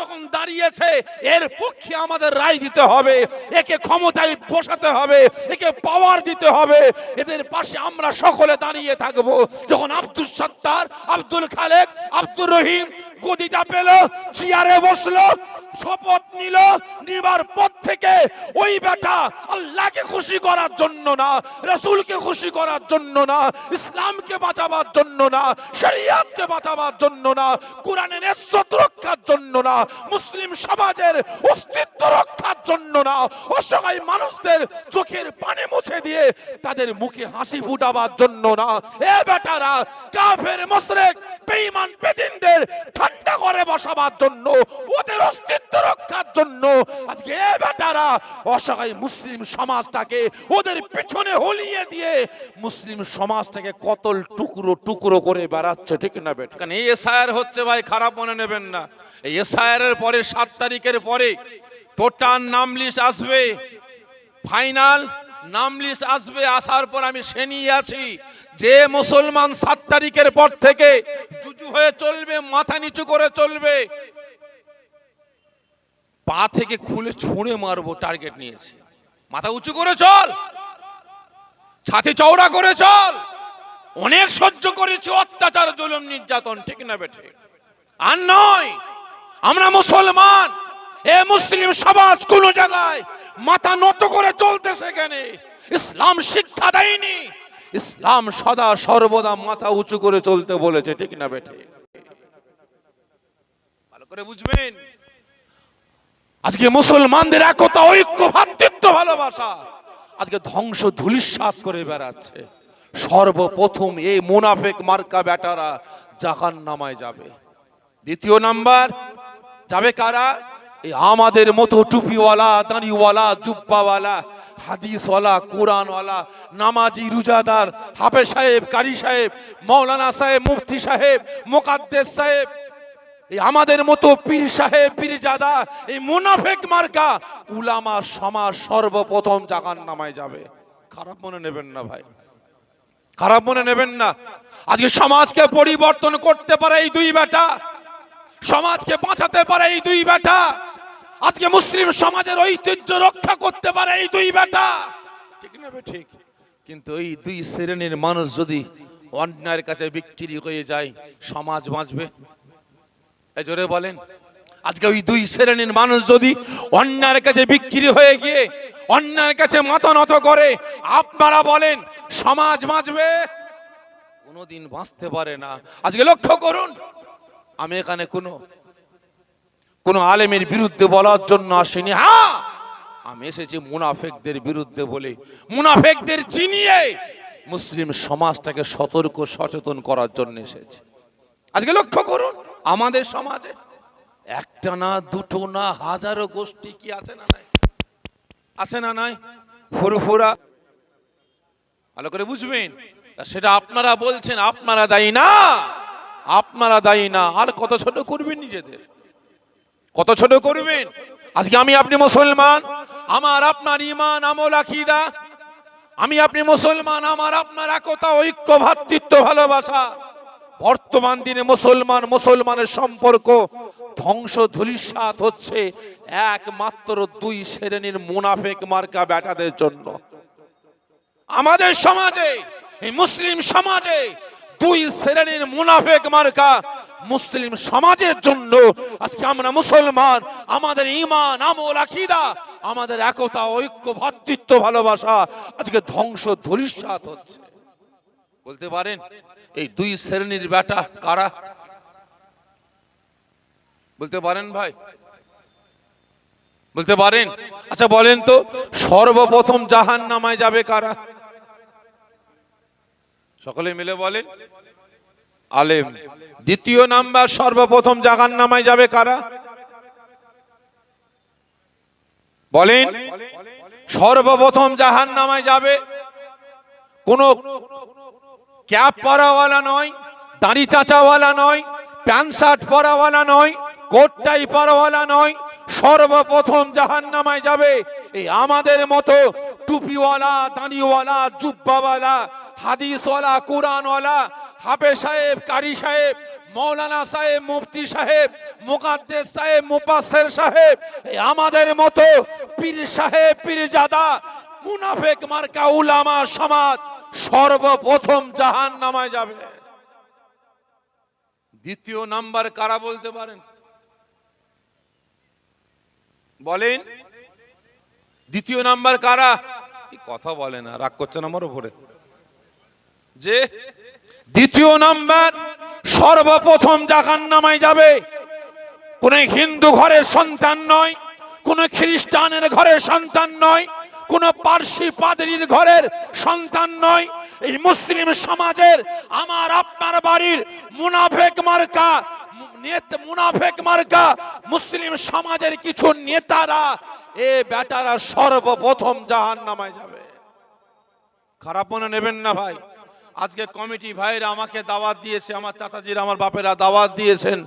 যখন দাঁড়িয়েছে, এর পক্ষে আমাদের রায় দিতে হবে। একে ক্ষমতায় বসাতে হবে, একে পাওয়ার দিতে হবে। এদের পাশে আমরা সকলে দাঁড়িয়ে থাকব। যখন আব্দুল সত্তার, আব্দুল খালেক, আব্দুর রহিম গদিটা পেল, চেয়ারে বসল, শপথ নিল, নিবার পর থেকে ওই বেটা আল্লাহকে খুশি করার জন্য না, রসুলকে খুশি করার জন্য না, ইসলামকে বাঁচাবার জন্য না, শরিয়াতকে বাঁচাবার জন্য না, কোরআনের ইজ্জত রক্ষার জন্য না মুসলিম সমাজের অস্তিত্ব রক্ষার জন্য না। অসহায় মানুষদের চোখের পানি মুছে দিয়ে তাদের মুখে হাসি ফুটাবার জন্য না। এ বেটারা, কাফের, মুশরিক, বেঈমান বেদিনদের ঠান্ডা করে বসাবার জন্য, ওদের অস্তিত্ব রক্ষার জন্য। আজকে এ বেটারা অসহায় মুসলিম সমাজটাকে ওদের পিছনে হলিয়ে দিয়ে মুসলিম সমাজটাকে কতল টুকরো টুকরো করে বেড়াচ্ছে, ঠিক না বেটা? কারণ এই এসআইআর হচ্ছে ভাই, খারাপ মনে নেবেন না। এই এসআইআর এর পরে, সাত তারিখের পরে, টোটাল নাম লিস্ট আসবে। ফাইনাল নাম লিস্ট আসবে, আসার পর আমি সে নিয়ে আছি। যে মুসলমান সাত তারিখের পর থেকে জুজু হয়ে চলবে, মাথা নিচু করে চলবে। পা থেকে খুলে ছুঁড়ে মারবো টার্গেট নিয়েছি। মাথা উঁচু করে চল। ছাতি চওড়া করে চল। অনেক সহ্য করেছি, অত্যাচার, জুলুম, নির্যাতন, ঠিক না বেঠে? আর নয়, আমরা মুসলমান। এ মুসলিম সমাজ কোন জায়গায় মাথা নত করে চলতে সেখানে ইসলাম শিক্ষা দেয়নি। ইসলাম সদা সর্বদা মাথা উঁচু করে চলতে বলেছে, ঠিক না বেঠে? ভালো করে বুঝবেন? আজকে মুসলমানদের একতা, ঐক্য, ভাতৃত্ব, ভালোবাসা আজকে ধ্বংস ধুলিস্বাত করে বেড়াচ্ছে। সর্বপ্রথম এই মুনাফেক মার্কা বেটারা জাহান নামায় যাবে। দ্বিতীয় নাম্বার, যাবে কারা? এই আমাদের মতো টুপিওয়ালা, দাঁড়িওয়ালা, জুব্বাওয়ালা, হাদিসওয়ালা, কোরআনওয়ালা, নামাজি, রুজাদার হাফে সাহেব, কারি সাহেব মৌলানা সাহেব, মুফতি সাহেব, মোকাদ্দেস সাহেব, এই আমাদের মতো পীর সাহেব, পীরজাদা, এই মুনাফেক মার্কা উলামা সমাজ সর্বপ্রথম জাগান নামায় যাবে। খারাপ মনে নেবেন না ভাই। খারাপ মনে নেবেন না। আজকে সমাজকে পরিবর্তন করতে পারে এই দুই বেটা। সমাজকে বাঁচাতে পারে এই দুই বেটা। আজকে মুসলিম সমাজের ঐতিহ্য রক্ষা করতে পারে এই দুই বেটা। ঠিক না ঠিক? কিন্তু এই দুই শ্রেণির মানুষ যদি অন্যায়ের কাছে বিক্রি হয়ে যায়, সমাজ বাঁচবে? এই জোরে বলেন। আজকে ওই দুই শ্রেণির মানুষ যদি অন্যায়ের কাছে বিক্রি হয়ে গিয়ে, অন্যায়ের কাছে মাথা নত করে, আপনারা বলেন, সমাজ বাঁচবে? কোনোদিন বাঁচতে পারে না। আজকে লক্ষ্য করুন, আমি এখানে কোনো কোনো আলেমের বিরুদ্ধে বলার জন্য আসেনি। হ্যাঁ আমি এসেছি মুনাফেকদের বিরুদ্ধে বলে। মুনাফেকদের চিনিয়ে মুসলিম সমাজটাকে সতর্ক, সচেতন করার জন্য এসেছি। আজকে লক্ষ্য করুন, আমাদের সমাজে একটা না, দুটো না, হাজারো গোষ্ঠী কি আছে না নাই? আছে না নাই? ফুরফুরা। ভালো করে বুঝবেন? সেটা আপনারা বলছেন, আপনারা দায়ী না। আপনারা দায়ী না। আর কত ছোট করবেন নিজেদের? কত ছোট করবেন? আজকে আমি আপনি মুসলমান, আমার আপনার ইমান আমল, আকিদা। আমি আপনি মুসলমান, আমার আপনার একতা, ঐক্য, ভাতৃত্ব, ভালোবাসা। বর্তমান দিনে মুসলমান, মুসলমানের সম্পর্ক ধ্বংস ধুলিসাত হচ্ছে একমাত্র দুই শ্রেণির মুনাফেক মার্কা ব্যাটাদের জন্য। আমাদের সমাজে, এই মুসলিম সমাজে দুই শ্রেণির মুনাফেক মার্কা মুসলিম সমাজের জন্য আজকে আমরা মুসলমান, আমাদের ইমান আমল, আকিদা, আমাদের একতা, ঐক্য, ভাতৃত্ব, ভালোবাসা আজকে ধ্বংস ধুলিসাত হচ্ছে। বলতে পারেন, এই দুই শ্রেণির বেটা কারা? বলতে পারেন ভাই? বলতে পারেন? আচ্ছা বলেন তো, সর্বপ্রথম জাহান নামায় যাবে কারা? সকলে মিলে বলেন, আলেম। দ্বিতীয় নাম্বার, সর্বপ্রথম জাহান নামায় যাবে কারা? বলেন, সর্বপ্রথম জাহান নামায় যাবে কোন ক্যাপ পরাওয়ালা নয়, দাড়ি চাচাওয়ালা নয়, প্যান্ট শার্ট পরাওয়ালা নয়, কোট টাই পরাওয়ালা নয়, সর্বপ্রথম জাহান নামায় যাবে এই আমাদের মতো টুপিওয়ালা, দাঁড়িওয়ালা, জুব্বাওয়ালা হাদিসওয়ালা কোরআনওয়ালা হাফে সাহেব, কারি সাহেব, মৌলানা সাহেব, মুফতি সাহেব, মুকাদ্দেস সাহেব মুপাসের সাহেব আমাদের মতো পীর সাহেব, পীরজাদা, মুনাফেক মার্কা, উলামা সমাজ সর্বপ্রথম জাহান নামায় যাবে। দ্বিতীয় নাম্বার কারা বলতে পারেন? বলেন। দ্বিতীয় নাম্বার কারা? কথা বলে না, রাগ করছেন আমার উপরে। যে দ্বিতীয় নাম্বার সর্বপ্রথম জাহান নামায় যাবে। কোন হিন্দু ঘরের সন্তান নয়, কোন খ্রিস্টানের ঘরের সন্তান নয়, কোন পার্সি পাদরির ঘরের সন্তান নয়। এই মুসলিম সমাজের আমার, আপনার বাড়ির মুনাফেক মার্কা মুনাফেক মার্কা মুসলিম সমাজের কিছু নেতারা, এ বেটারা সর্বপ্রথম জাহান নামায় যাবে। খারাপ মনে নেবেন না ভাই। আজকে কমিটি ভাইরা আমাকে দাওয়াত দিয়েছে, আমার চাচাজির, আমার বাপেরা দাওয়াত দিয়েছেন।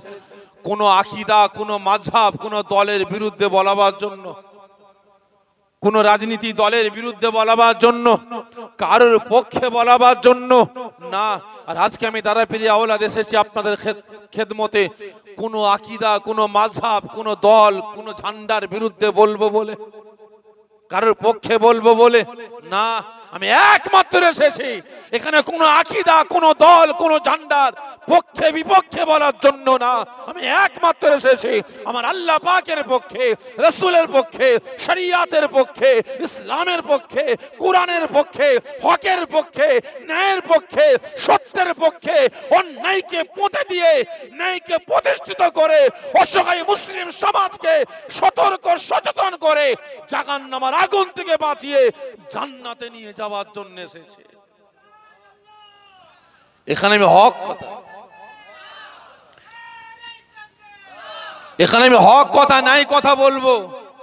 কোনো আকিদা, কোনো মাঝহাব, কোনো দলের বিরুদ্ধে বলাবার জন্য, কোন রাজনীতি দলের বিরুদ্ধে বলাবার জন্য, কারোর পক্ষে বলাবার জন্য, না। আর আজকে আমি দাদাপিরি আওলাদ এসেছি আপনাদের খেদ- খেদমতে। কোনো আকিদা, কোনো মাঝহাব, কোনো দল, কোনো ঝান্ডার বিরুদ্ধে বলব বলে, কারোর পক্ষে বলব বলে, না। আমি একমাত্র এসেছি। এখানে কোনো আকিদা, কোনো দল, কোনো ঝান্ডার পক্ষে, বিপক্ষে বলার জন্য না। আমি একমাত্র এসেছি। আমার আল্লাহ পাকের পক্ষে, রসুলের পক্ষে, শরিয়াতের পক্ষে, ইসলামের পক্ষে, কোরআনের পক্ষে, হকের পক্ষে, ন্যায়ের পক্ষে, সত্যের পক্ষে অন্যায়কে পুঁতে দিয়ে, ন্যায়কে প্রতিষ্ঠিত করে, অসহায় মুসলিম সমাজকে সতর্ক, সচেতন করে জাগান নামার আগুন থেকে বাঁচিয়ে জান্নাতে নিয়ে যাওয়ার জন্য এসেছে। এখানে আমি হক কথা। এখানে আমি হক কথা, নাই কথা বলব।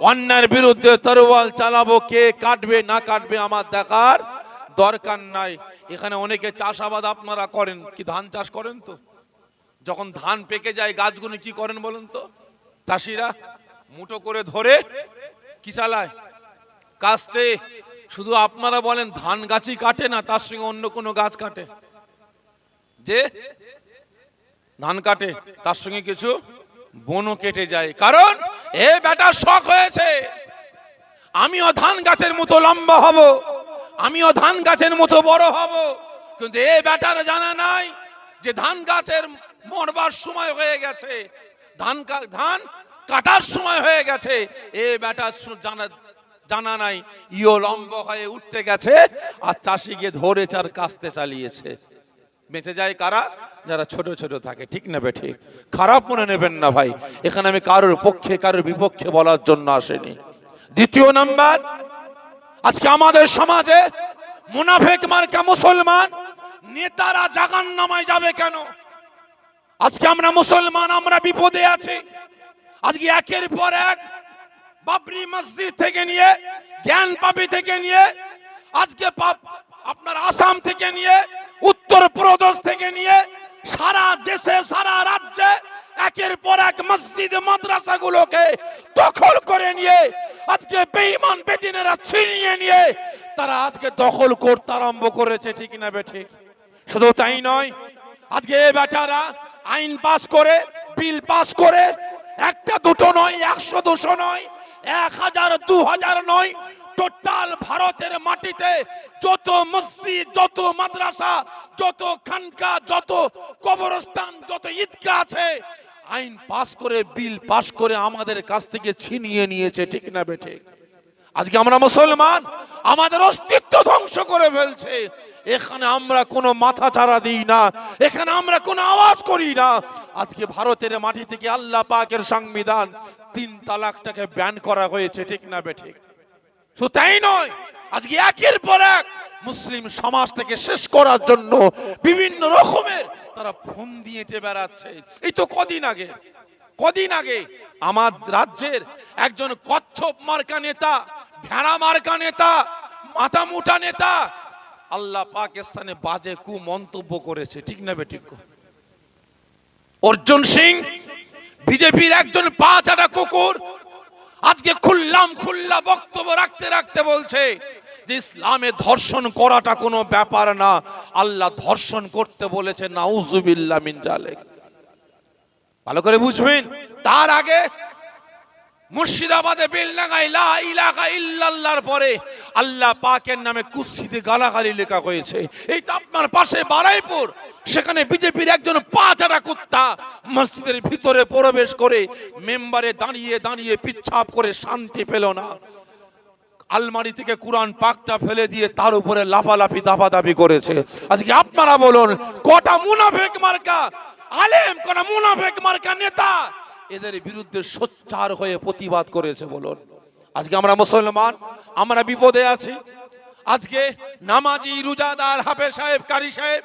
অন্যায়ের বিরুদ্ধে তরোয়াল চালাবো, কে কাটবে, না কাটবে আমার দেখার দরকার নাই। এখানে অনেকে চাষাবাদ আপনারা করেন। কি ধান চাষ করেন তো? যখন ধান পেকে যায়, গাছগুলো কি করেন বলেন তো? চাষিরা মুঠো করে ধরে কি চালায়? কাস্তে শুধু আপনারা বলেন, ধান গাছই কাটে না, তার সঙ্গে অন্য কোনো গাছ কাটে? যে? ধান কাটে, তার সঙ্গে কিছু বনও কেটে যায়। কারণ, এ বেটা শখ হয়েছে। আমিও ধান গাছের মতো লম্বা হব, আমিও ধান গাছের মতো বড় হব। কিন্তু এ বেটার জানা নাই যে ধান গাছের মরবার সময় হয়ে গেছে। ধান ধান কাটার সময় হয়ে গেছে। এ বেটার জানা জানা নাই ইও লম্ব হয়ে উঠতে গেছে, আর চাষি গিয়ে ধরে চার কাস্তে চালিয়েছে। বেঁচে যায় কারা? যারা ছোট ছোট থাকে, ঠিক না ঠিক? খারাপ মনে নেবেন না ভাই, এখানে আমি কারোর পক্ষে, কারোর বিপক্ষে বলার জন্য আসেনি। দ্বিতীয় নাম্বার, আজকে আমাদের সমাজে মুনাফেক মার্কা মুসলমান, নেতারা জাগান নামায় যাবে কেন? আজকে আমরা মুসলমান, আমরা বিপদে আছি। আজকে একের পর এক বাবরি মসজিদ থেকে নিয়ে, জ্ঞান পাবি থেকে নিয়ে, আজকে পাপ- আপনার আসাম থেকে নিয়ে, উত্তর প্রদেশ থেকে নিয়ে, সারা দেশে, সারা রাজ্যে একের পর এক মসজিদ, মাদ্রাসাগুলোকে দখল করে নিয়ে, আজকে বেঈমান বেদিনেরা ছিনিয়ে নিয়ে, তারা আজকে দখল করতে আরম্ভ করেছে, ঠিক না বেঠিক শুধু তাই নয়, আজকে এ বেটারা আইন পাস করে, বিল পাস করে, একটা দুটো নয়, একশো দুশো নয় এক হাজার দু হাজার নয়, টোটাল ভারতের মাটিতে যত মসজিদ, যত মাদ্রাসা, যত খানকা, যত কবরস্থান, যত ইদকা আছে, আইন পাশ করে, বিল পাশ করে আমাদের কাছ থেকে ছিনিয়ে নিয়েছে, ঠিক না বেঠে আজকে আমরা মুসলমান, আমাদের অস্তিত্ব ধ্বংস করে ফেলছে। এখানে আমরা কোনো মাথা চারা দিই না, এখানে আমরা কোনো আওয়াজ করি না। আজকে ভারতের মাটি থেকে আল্লাহ পাকের সংবিধান তিন তালাকটাকে ব্যান করা হয়েছে, ঠিক না বেঠিক শুধু তাই নয়, আজকে একের পর এক মুসলিম সমাজ থেকে শেষ করার জন্য বিভিন্ন রকমের তারা ফোন দিয়ে হেঁটে বেড়াচ্ছে। এই তো কদিন আগে কদিন আগে আমার রাজ্যের একজন কচ্ছপ মার্কা নেতা ভেড়া মার্কা নেতা, মাথা মুঠা নেতা, আল্লাহ পাকিস্তানে বাজে কু মন্তব্য করেছে। ঠিক না বেঠিক অর্জুন সিং, বিজেপির একজন পা চাটা কুকুর, আজকে খুললাম খুল্লা বক্তব্য রাখতে রাখতে বলছে যে ইসলামে ধর্ষণ করাটা কোনো ব্যাপার না, আল্লাহ ধর্ষণ করতে বলেছে, নাউজুবিল্লাহ মিন জালেক। ভালো করে বুঝবেন? তার আগে মুর্শিদাবাদে বেলডাঙ্গায় লা ইলাহা ইল্লাল্লাহর পরে আল্লাহ পাকের নামে কুস্সিতে গালাগালি লেখা হয়েছে। এইটা আপনার পাশে বারাইপুর, সেখানে বিজেপির একজন পাঁচাটা কুত্তা মসজিদের ভিতরে প্রবেশ করে মেম্বারে দাঁড়িয়ে দাঁড়িয়ে পিচ্ছাপ করে শান্তি পেল না। আলমারি থেকে কোরআন পাকটা ফেলে দিয়ে তার উপরে লাফালাফি দাপাদাপি করেছে। আজকে আপনারা বলুন, কটা মুনাফেক মার্কা? আলেম, কটা মুনাফেক মার্কা নেতা? এদের বিরুদ্ধে সোচ্চার হয়ে প্রতিবাদ করেছে বলুন। আজকে আমরা মুসলমান, আমরা বিপদে আছি। আজকে নামাজি রুজাদার হাফে সাহেব, কারি সাহেব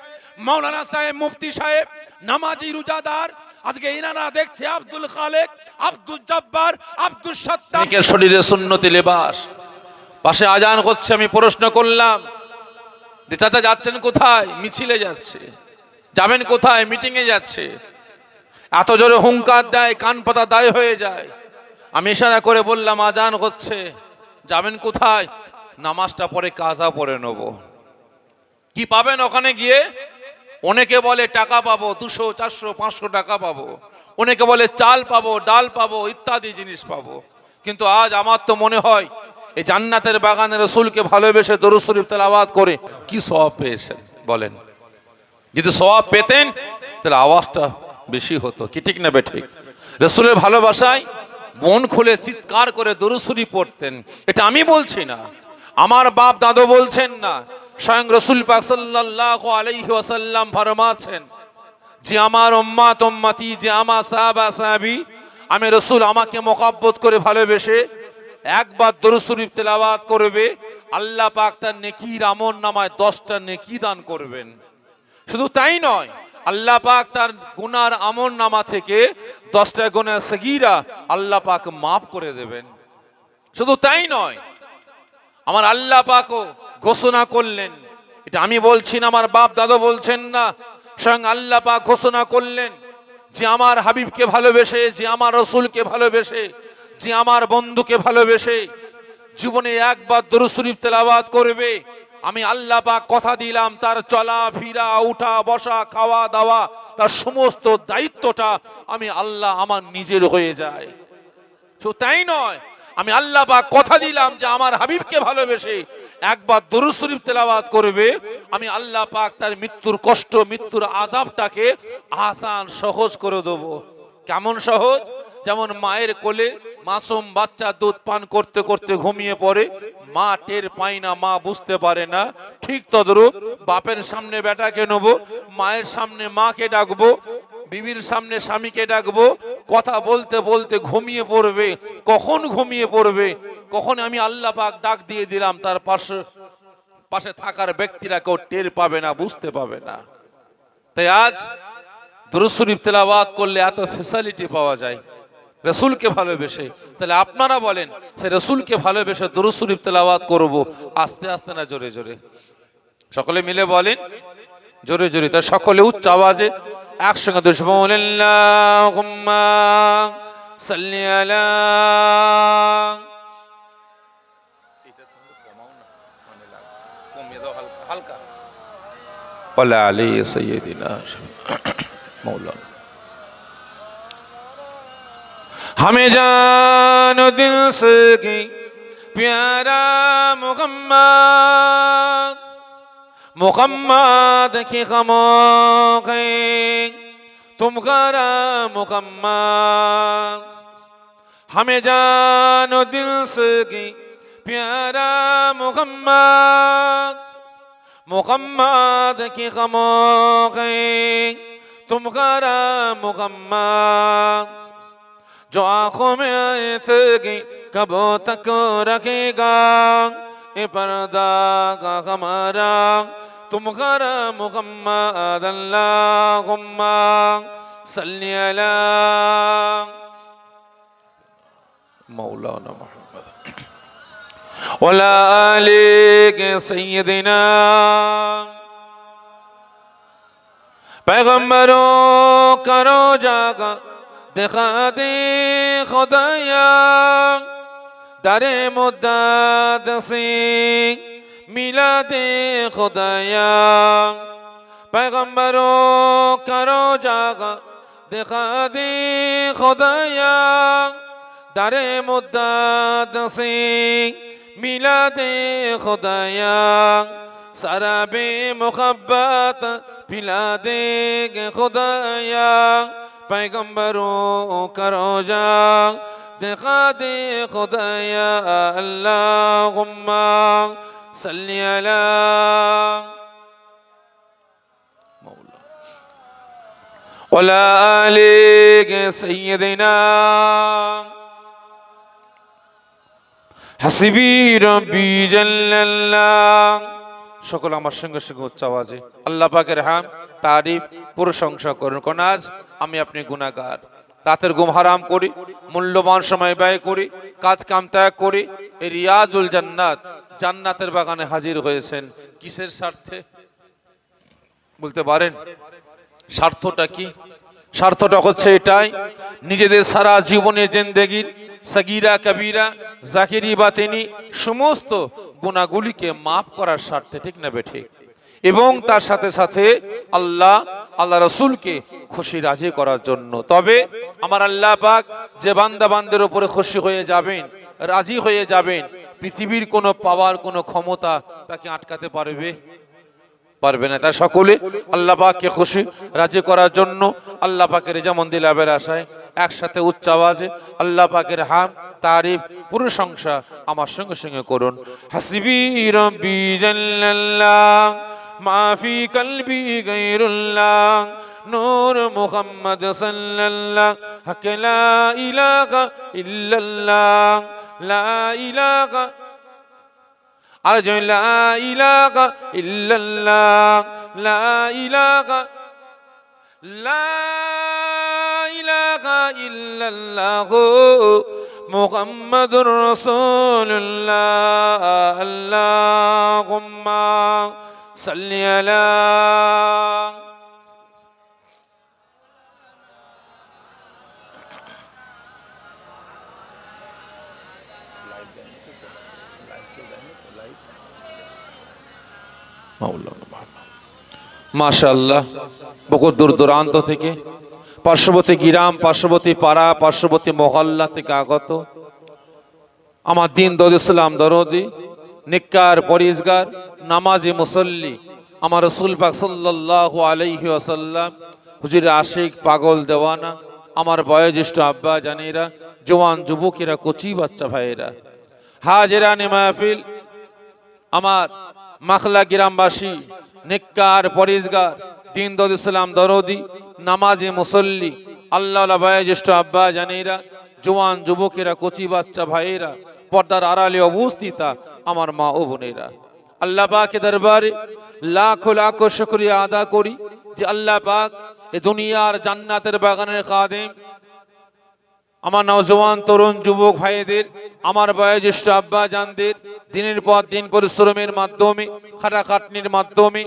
মৌলানা সাহেব, মুফতি সাহেব, নামাজি রুজাদার, আজকে ইনারা দেখছে আব্দুল খালেক, আব্দুল জব্বার, আব্দুল সত্তার। শরীরে সুন্নতি লেবাস। পাশে আজান হচ্ছে, আমি প্রশ্ন করলাম, যে চাচা যাচ্ছেন কোথায়? মিছিলে যাচ্ছে। যাবেন কোথায়? মিটিং এ যাচ্ছে। এত জোরে হুঙ্কার দেয়, কান পাতা দায় হয়ে যায়। আমি ইশারা করে বললাম, আজান হচ্ছে, যাবেন কোথায়? নামাজটা পরে কাজা পরে নেব। কি পাবেন ওখানে গিয়ে? অনেকে বলে, টাকা পাবো, দুশো, চারশো, পাঁচশো টাকা পাবো। অনেকে বলে, চাল পাবো, ডাল পাবো, ইত্যাদি জিনিস পাবো। কিন্তু আজ আমার তো মনে হয়, এই জান্নাতের বাগানের রসুলকে ভালোবেসে দরুদ শরীফ তেলাওয়াত করে কি সওয়াব পেয়েছেন বলেন? যদি সওয়াব পেতেন, তাহলে আওয়াজটা বেশি হতো। কি ঠিক না বেঠিক? রসুলের ভালোবাসায় মন খুলে চিৎকার করে দরুসুরি পড়তেন। এটা আমি বলছি না। আমার বাপ দাদু বলছেন না। স্বয়ং রসুল পাক সাল্লাল্লাহু আলাইহি ওয়াসাল্লাম ফরমাছেন, যে আমার উম্মাত উম্মতি, যে আমার সাহাবা সাহাবি, আমি রসুল আমাকে মোকাব্বত করে ভালোবেসে একবার দরুদ শরীফ তেলাওয়াত করবে, আল্লাহ পাক তার নেকির আমল নামায় দশটা নেকি দান করবেন। শুধু তাই নয় আল্লাহ পাক তার গুনার আমল নামা থেকে দশটা গুণা সগিরা আল্লাহ পাক মাফ করে দেবেন। শুধু তাই নয়, আমার আল্লাহ পাকও ঘোষণা করলেন, এটা আমি বলছি না, আমার বাপ দাদা বলছেন না, স্বয়ং আল্লাহ পাক ঘোষণা করলেন যে আমার হাবিবকে ভালোবেসে, যে আমার রসুলকে ভালোবেসে, যে আমার বন্ধুকে ভালোবেসে, জীবনে একবার দরুদ শরীফ তেলাওয়াত করবে আমি আল্লাহ পাক কথা দিলাম, তার চলা, ফিরা, উঠা, বসা, খাওয়া, দাওয়া, তার সমস্ত দায়িত্বটা আমি আল্লাহ আমার নিজের হয়ে যায়। তো তাই নয়, আমি আল্লাহ পাক কথা দিলাম যে আমার হাবিবকে ভালোবেসে একবার দরুদ শরীফ তেলাওয়াত করবে। আমি আল্লাহ পাক তার মৃত্যুর কষ্ট, মৃত্যুর আজাবটাকে আসান সহজ করে দেব। কেমন সহজ? যেমন মায়ের কোলে মাসুম বাচ্চা দুধ পান করতে করতে ঘুমিয়ে পড়ে, মা টের পায় না, মা বুঝতে পারে না। ঠিক তদরূপ বাপের সামনে বেটাকে নেব, মায়ের সামনে মাকে ডাকবো, বিবির সামনে স্বামীকে ডাকবো, কথা বলতে বলতে ঘুমিয়ে পড়বে। কখন ঘুমিয়ে পড়বে? কখন আমি আল্লাহ পাক ডাক দিয়ে দিলাম, তার পাশে পাশে থাকার ব্যক্তিরা কেউ টের পাবে না, বুঝতে পাবে না। তাই আজ শরীফ তেলাওয়াত করলে এত ফেসিলিটি পাওয়া যায়। রসুলকে ভালোবেসে। তাহলে আপনারা বলেন, সে রসুলকে ভালোবেসে দুরুসুরিফ তেলাওয়াত করব, আস্তে আস্তে না জোরে জোরে? সকলে মিলে বলেন, জোরে জোরে। তার সকলে উচ্চ আওয়াজে, একসঙ্গে হালকা আলী সৈয়দিনা মৌলানা। हमें जानो दिल से की प्यारा मोहम्मद मोहम्मद की खमों तुम्हारा मोहम्मद हमें जानो दिल से की प्यारा मोहम्मद मोहम्मद की खमों तुम्हारा मोहम्मद جو آنکھوں میں آئے تھے گی تک رکھے گا۔ اے پردہ کا ہمارا، تم غرا محمد اللہم۔ صلی اللہ مولانا محمد. ولا آلیک سیدنا۔ پیغمبروں کرو جاگا দেখা দে খোদায়া, দারে মোদাদ সিং মিলাদে খোদায়া। پیغمبرو کرو جاگا দেখা দে খোদায়া, দারে মোদাদ সিং মিলাদে খোদায়া। সারা বে মোহাব্বত পিলা দে খোদায়া। پیغمبروں کا روزہ۔ دکھا دے خدایا اللہم صلی علی مولا۔ ولا علی سیدنا۔ হাসিবি রব্বি জাল্লাল্লাহ সকল আমার সঙ্গে সঙ্গে উচ্চ আওয়াজে আল্লাহ পাকের হাম তারিফ প্রশংসা করুন কোন আজ আমি আপনি গুনাহগার। রাতের ঘুম হারাম করি, মূল্যবান সময় ব্যয় করি, কাজ কাম ত্যাগ করি। এই রিয়াজুল জান্নাত, জান্নাতের বাগানে হাজির হয়েছেন। কিসের স্বার্থে? বলতে পারেন, স্বার্থটা কি? স্বার্থটা হচ্ছে এটাই, নিজেদের সারা জীবনে জেন্দেগির, সগিরা, কবিরা, জাকিরি, বাতেনি, সমস্ত গুণাগুলিকে মাফ করার স্বার্থে, ঠিক না বেঠিক এবং তার সাথে সাথে আল্লাহ আল্লাহ রসুলকে খুশি রাজি করার জন্য। তবে আমার আল্লাহ পাক যে বান্দা বান্দের উপরে খুশি হয়ে যাবেন, রাজি হয়ে যাবেন, পৃথিবীর কোনো পাওয়ার, কোনো ক্ষমতা তাকে আটকাতে পারবে? পারবে না। তাই সকলে আল্লাহ পাককে খুশি, রাজি করার জন্য আল্লাহ পাকের যেমন দিলাবের আশায়, একসাথে উচ্চ আওয়াজে আল্লাহ পাকের হাম, তারিফ, প্রশংসা আমার সঙ্গে সঙ্গে করুন। হাসিবি রব্বি জাল্লাল্লাহ। মাফি কলবি গায়রুল্লাহ নূর মুহাম্মদ সাল্লাল্লাহ হক লা ইলাহা ইল্লাল্লাহ লা ইলাহা আর যে লা ইলাহা ইল্লাল্লাহ লা ইলাহা লা ইলাহা ইল্লাল্লাহ মুহাম্মাদুর রাসূলুল্লাহ আল্লাহুম্মা সাল্লি আলা মাশাল্লাহ বহু দূর দূরান্ত থেকে পার্শ্ববর্তী গ্রাম, পার্শ্ববর্তী পাড়া, পার্শ্ববর্তী মহল্লা থেকে আগত আমার দিন দরদ ইসলাম দরদি, নিকার পরিজগার নামাজি মুসল্লি। আমার রসুল পাক সাল্লাল্লাহু আলাইহি ওয়াসাল্লাম হুজুর আশিক, পাগল দেওয়ানা, আমার বয়োজ্যেষ্ঠ আব্বা জানিরা, জোয়ান যুবকেরা, কচি বাচ্চা ভাইয়েরা হাজেরানি মাহফিল, আমার মাখলা গ্রামবাসী, নিকার, পরিজগার, দিন দদ ইসলাম দরদি, নামাজি মুসল্লি আল্লাহ বয়োজ্যেষ্ঠ আব্বা জানিরা, জোয়ান যুবকেরা, কচি বাচ্চা ভাইয়েরা, পর্দার আড়ালে অবস্থিতা আমার মা ও বোনেরা। আল্লাহ পাকে দরবারে লাখো লাখো শুকরিয়া আদা করি যে আল্লাহ পাক এ দুনিয়ার জান্নাতের বাগানের খাদেম আমার নওজওয়ান তরুণ যুবক ভাইদের, আমার বয়োজ্যেষ্ঠ আব্বা জানদের, দিনের পর দিন পরিশ্রমের মাধ্যমে, খাটাখাটনির মাধ্যমে,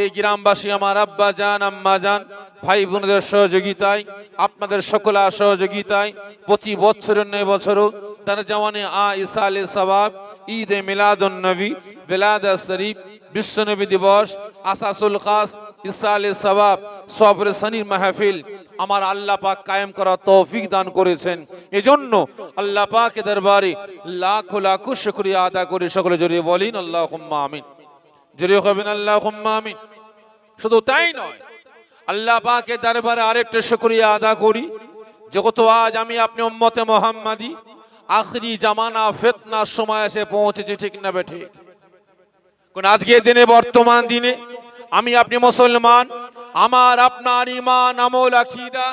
এই গ্রামবাসী আমার আব্বা যান আম্মা যান ভাই বোনদের সহযোগিতায়, আপনাদের সকলা সহযোগিতায় প্রতি বছরের নয় বছরও তার জওয়ানে আ ইসা আলী সবাব ঈদ এ মিলাদুন নবী, বেলাদ শরীফ বিশ্বনবী দিবস, আসাসুল খাস ইসা আলী সবাব সবর শনির মাহফিল আমার আল্লাহ পাক কায়েম করা তৌফিক দান করেছেন। এজন্য আল্লাহ পাক দরবারে লাখো লাখো শুকরিয়া আদা করে, সকলে জড়িয়ে বলিন আল্লাহ আমিন। জড়িয়ে হবেন আল্লাহ আমিন। শুধু তাই নয়, আল্লাহ পাকের দরবারে আরেকটা শুকরিয়া আদা করি যত আজ আমি আপনি উম্মতে মোহাম্মদী, আখরি জামানা ফেতনার সময় এসে পৌঁছেছে, ঠিক না বে ঠিক? কোন আজকের দিনে, বর্তমান দিনে আমি আপনি মুসলমান, আমার আপনার ইমান আমল আখিদা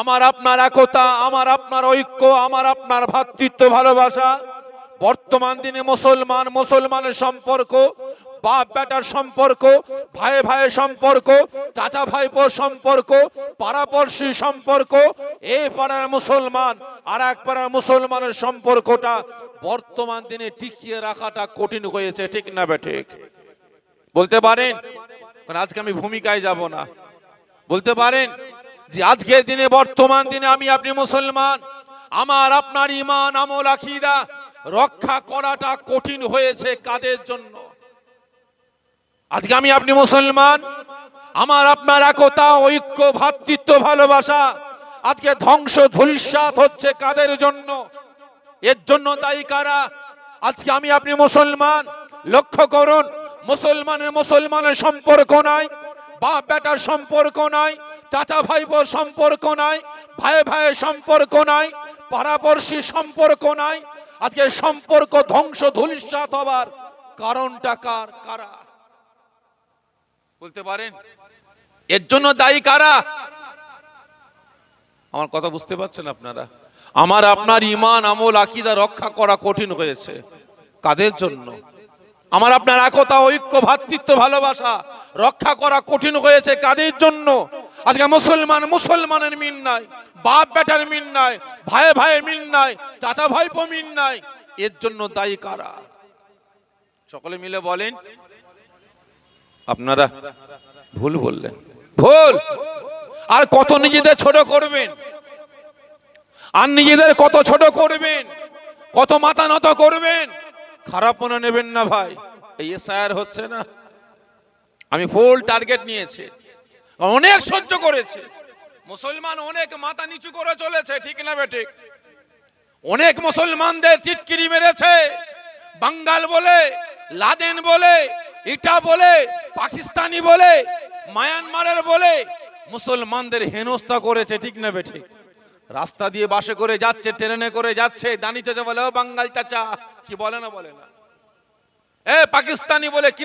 আমার আপনার একতা, আমার আপনার ঐক্য, আমার আপনার ভ্রাতৃত্ব ভালোবাসা, বর্তমান দিনে মুসলমান, মুসলমানের সম্পর্ক, বাপ বেটার সম্পর্ক, ভাই ভাইয়ের সম্পর্ক, চাচা ভাই ভাইপোর সম্পর্ক পাড়াপড়শি সম্পর্ক, এ পাড়ার মুসলমান আর এক পাড়ার মুসলমানের সম্পর্কটা বর্তমান দিনে টিকিয়ে রাখাটা কঠিন হয়েছে, ঠিক না বে ঠিক? বলতে পারেন? আজকে আমি ভূমিকায় যাব না। বলতে পারেন যে আজকের দিনে, বর্তমান দিনে আমি আপনি মুসলমান, আমার, আপনার ইমান আমল আখিদা রক্ষা করাটা কঠিন হয়েছে কাদের জন্য? আজকে আমি আপনি মুসলমান, আমার, আপনার একতা, ঐক্য, ভাতৃত্ব, ভালোবাসা আজকে ধ্বংস, ধূলিসাৎ হচ্ছে কাদের জন্য? এর জন্য দায়ী কারা? আজকে আমি আপনি মুসলমান, লক্ষ্য করুন মুসলমানের মুসলমানের সম্পর্ক নাই, বাপ বেটার সম্পর্ক নাই, চাচা ভাইবোর সম্পর্ক নাই, ভাই ভাইয়ের সম্পর্ক নাই, পাড়াপড়শির সম্পর্ক নাই। আজকে সম্পর্ক ধ্বংস, ধূলিসাৎ হবার কারণটা কার, কারা? বলতে পারেন? এর জন্য দায়ী কারা? আমার কথা বুঝতে পারছেন আপনারা? আমার, আপনার ইমান, আমল, আকিদা রক্ষা করা কঠিন হয়েছে। কাদের জন্য? আমার আপনার একতা, ঐক্য ভ্রাতৃত্ব ভালোবাসা রক্ষা করা কঠিন হয়েছে কাদের জন্য? আজকে মুসলমান মুসলমানের মিল নাই, বাপ বেটার মিল নাই, ভাই ভাইয়ের মিল নাই, চাচা ভাইপো মিল নাই, এর জন্য দায়ী কারা? সকলে মিলে বলেন। আপনারা ভুল বললেন। ভুল! আর কত নিজেদের ছোট করবেন? আর নিজেদের কত ছোট করবেন? কত মাথা নত করবেন? খারাপ মনে নেবেন না ভাই। এই এসআইআর হচ্ছে না। আমি ফুল টার্গেট নিয়েছি। অনেক সহ্য করেছে। মুসলমান অনেক মাথা নিচু করে চলেছে, ঠিক না বেঠিক অনেক মুসলমানদের চিটকিরি মেরেছে। বাঙ্গাল বলে, লাদেন বলে, ইটা বলে, পাকিস্তানি বলে, মায়ানমারের বলে, মুসলমানদের হেনস্থা করেছে, ঠিক না বেঠিক রাস্তা দিয়ে বাসে করে যাচ্ছে, ট্রেনে করে যাচ্ছে, দানি চাচা বলে, ও বাঙ্গাল চাচা কি বলে না বলে না? এ পাকিস্তানি বলে কি